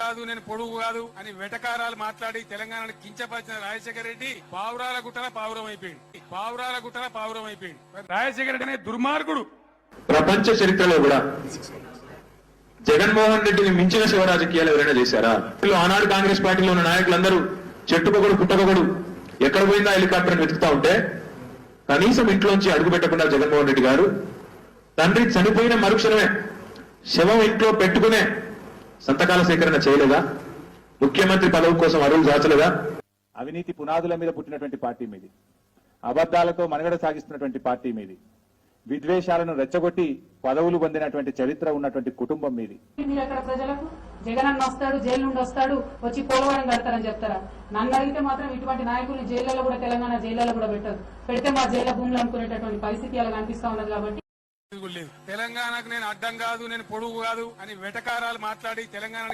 కాదు నేను పొడుగు కాదు అని వెటకారాలు మాట్లాడి తెలంగాణను కించపరిచిన రాజశేఖర రెడ్డి పావురాల గుట్టల పావురం అయిపోయింది పావురాల గుట్టల పావురం అయిపోయింది రాజశేఖర రెడ్డి అనే దుర్మార్గుడు. ప్రపంచ చరిత్రలో కూడా జగన్మోహన్ రెడ్డిని మించిన శివ రాజకీయాలు ఎవరైనా చేశారా? ఆనాడు కాంగ్రెస్ పార్టీలో ఉన్న నాయకులందరూ చెట్టుకొకడు పుట్టకొకడు. ఎక్కడ పోయిందా హెలికాప్టర్ వెతుకుతా ఉంటే కనీసం ఇంట్లోంచి అడుగు పెట్టకుండా జగన్మోహన్ రెడ్డి గారు తండ్రి చనిపోయిన మరుక్షణమే శవం ఇంట్లో పెట్టుకునే సంతకాల సేకరణ చేయలేదా? ముఖ్యమంత్రి పదవి కోసం అరువులు దాచలేదా? అవినీతి పునాదుల మీద పుట్టినటువంటి పార్టీ మీది. అబద్దాలతో మనుగడ సాగిస్తున్నటువంటి పార్టీ మీది. విద్వేషాలను రెచ్చగొట్టి పదవులు పొందినటువంటి చరిత్ర ఉన్నటువంటి కుటుంబం మీది. మీరు అక్కడ ప్రజలకు? జగన్ అన్న వస్తాడు జైలు నుండి వస్తాడు వచ్చి పోలవరం కడతారని చెప్తారా? నన్ను అడిగితే మాత్రం ఇటువంటి నాయకుల్ని జైళ్ళలో కూడా తెలంగాణ జైళ్ళలో కూడా పెట్టదు పెడితే మా జైల్లో భూములు అమ్ముకునేటటువంటి పరిస్థితి అలా కనిపిస్తా ఉన్నది కాబట్టి లేదు తెలంగాణకు నేను అడ్డం కాదు నేను పొడుగు కాదు అని వెటకారాలు మాట్లాడి తెలంగాణ